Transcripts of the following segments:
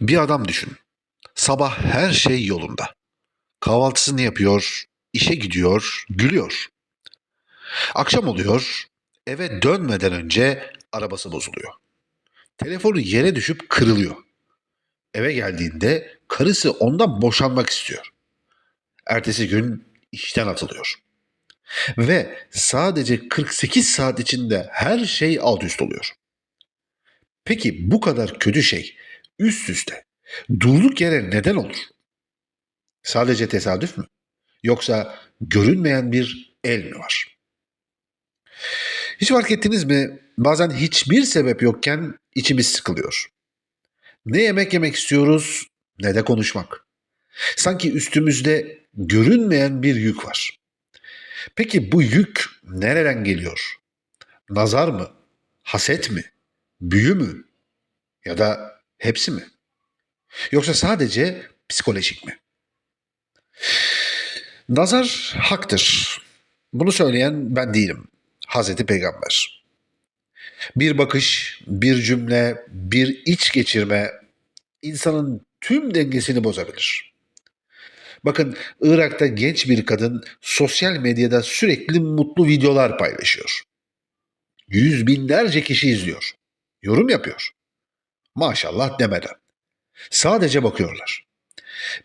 Bir adam düşün. Sabah her şey yolunda. Kahvaltısını yapıyor, işe gidiyor, gülüyor. Akşam oluyor, eve dönmeden önce arabası bozuluyor. Telefonu yere düşüp kırılıyor. Eve geldiğinde karısı ondan boşanmak istiyor. Ertesi gün işten atılıyor. Ve sadece 48 saat içinde her şey alt üst oluyor. Peki bu kadar kötü şey üst üste durduk yere neden olur? Sadece tesadüf mü? Yoksa görünmeyen bir el mi var? Hiç fark ettiniz mi? Bazen hiçbir sebep yokken içimiz sıkılıyor. Ne yemek yemek istiyoruz ne de konuşmak. Sanki üstümüzde görünmeyen bir yük var. Peki bu yük nereden geliyor? Nazar mı? Haset mi? Büyü mü? Ya da hepsi mi? Yoksa sadece psikolojik mi? Nazar haktır. Bunu söyleyen ben değilim. Hazreti Peygamber. Bir bakış, bir cümle, bir iç geçirme insanın tüm dengesini bozabilir. Bakın Irak'ta genç bir kadın sosyal medyada sürekli mutlu videolar paylaşıyor. Yüz binlerce kişi izliyor. Yorum yapıyor. Maşallah demeden. Sadece bakıyorlar.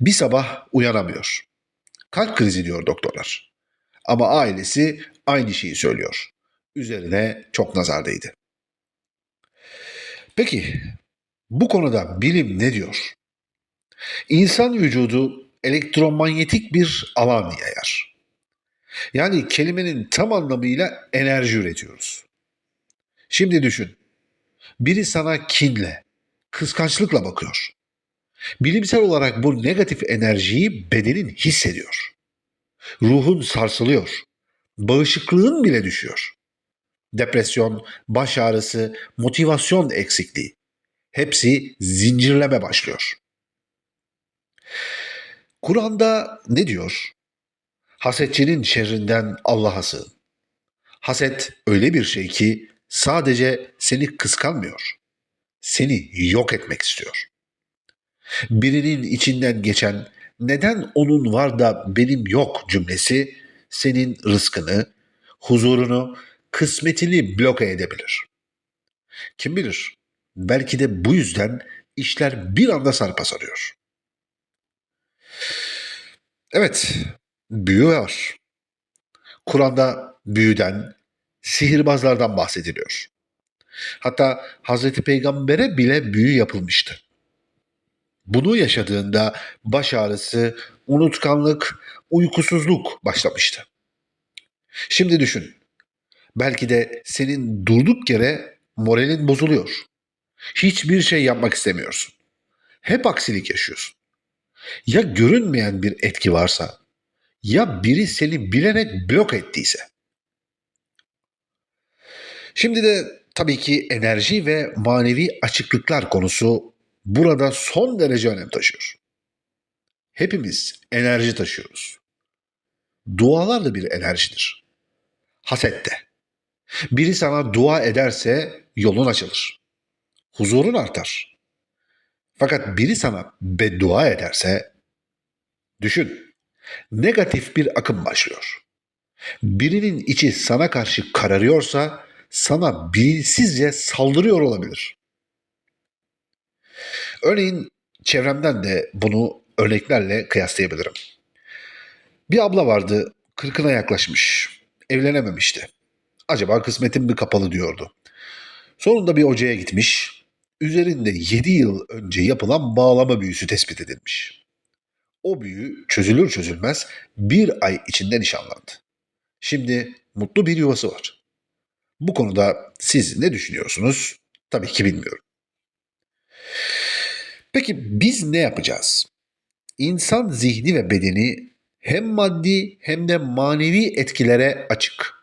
Bir sabah uyanamıyor. Kalp krizi diyor doktorlar. Ama ailesi aynı şeyi söylüyor. Üzerine çok nazar değdi. Peki bu konuda bilim ne diyor? İnsan vücudu elektromanyetik bir alan yayar. Yani kelimenin tam anlamıyla enerji üretiyoruz. Şimdi düşün. Biri sana kinle, kıskançlıkla bakıyor. Bilimsel olarak bu negatif enerjiyi bedenin hissediyor. Ruhun sarsılıyor. Bağışıklığın bile düşüyor. Depresyon, baş ağrısı, motivasyon eksikliği. Hepsi zincirleme başlıyor. Kur'an'da ne diyor? Hasetçinin şerrinden Allah'a sığın. Haset öyle bir şey ki sadece seni kıskanmıyor. Seni yok etmek istiyor. Birinin içinden geçen neden onun var da benim yok cümlesi senin rızkını, huzurunu, kısmetini bloke edebilir. Kim bilir? Belki de bu yüzden işler bir anda sarpa sarıyor. Evet, büyü var. Kur'an'da büyüden, sihirbazlardan bahsediliyor. Hatta Hazreti Peygamber'e bile büyü yapılmıştı. Bunu yaşadığında baş ağrısı, unutkanlık, uykusuzluk başlamıştı. Şimdi düşün. Belki de senin durduk yere moralin bozuluyor. Hiçbir şey yapmak istemiyorsun. Hep aksilik yaşıyorsun. Ya görünmeyen bir etki varsa, ya biri seni bilerek blok ettiyse. Şimdi de tabii ki enerji ve manevi açıklıklar konusu burada son derece önem taşıyor. Hepimiz enerji taşıyoruz. Dualar da bir enerjidir. Hasette. Biri sana dua ederse yolun açılır. Huzurun artar. Fakat biri sana beddua ederse düşün. Negatif bir akım başlıyor. Birinin içi sana karşı kararıyorsa sana bilinçsizce saldırıyor olabilir. Örneğin çevremden de bunu örneklerle kıyaslayabilirim. Bir abla vardı, kırkına yaklaşmış, evlenememişti. Acaba kısmetim mi kapalı diyordu. Sonunda bir hocaya gitmiş, üzerinde 7 yıl önce yapılan bağlama büyüsü tespit edilmiş. O büyü çözülür çözülmez bir ay içinde nişanlandı. Şimdi mutlu bir yuvası var. Bu konuda siz ne düşünüyorsunuz? Tabii ki bilmiyorum. Peki biz ne yapacağız? İnsan zihni ve bedeni hem maddi hem de manevi etkilere açık.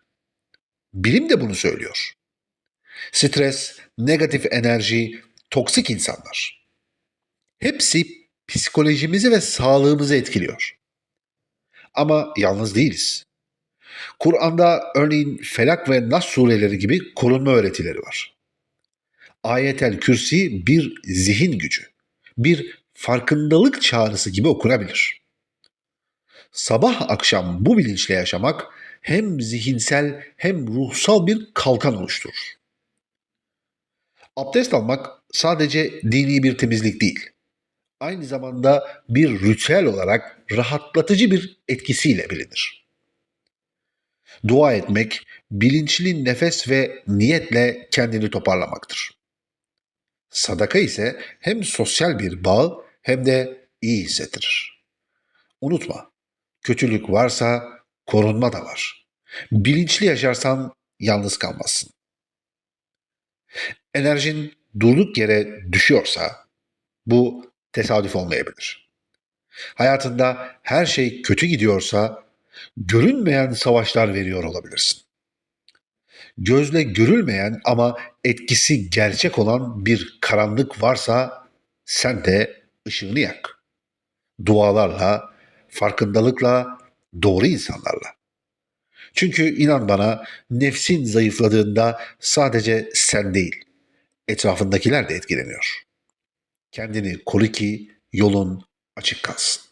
Bilim de bunu söylüyor. Stres, negatif enerji, toksik insanlar. Hepsi psikolojimizi ve sağlığımızı etkiliyor. Ama yalnız değiliz. Kur'an'da örneğin Felak ve Nas sureleri gibi korunma öğretileri var. Ayetel Kürsi bir zihin gücü, bir farkındalık çağrısı gibi okunabilir. Sabah akşam bu bilinçle yaşamak hem zihinsel hem ruhsal bir kalkan oluşturur. Abdest almak sadece dini bir temizlik değil. Aynı zamanda bir ritüel olarak rahatlatıcı bir etkisiyle bilinir. Dua etmek, bilinçli nefes ve niyetle kendini toparlamaktır. Sadaka ise hem sosyal bir bağ hem de iyi hissettirir. Unutma, kötülük varsa korunma da var. Bilinçli yaşarsan yalnız kalmazsın. Enerjin durduk yere düşüyorsa bu tesadüf olmayabilir. Hayatında her şey kötü gidiyorsa görünmeyen savaşlar veriyor olabilirsin. Gözle görülmeyen ama etkisi gerçek olan bir karanlık varsa sen de ışığını yak. Dualarla, farkındalıkla, doğru insanlarla. Çünkü inan bana nefsin zayıfladığında sadece sen değil, etrafındakiler de etkileniyor. Kendini koru ki yolun açık kalsın.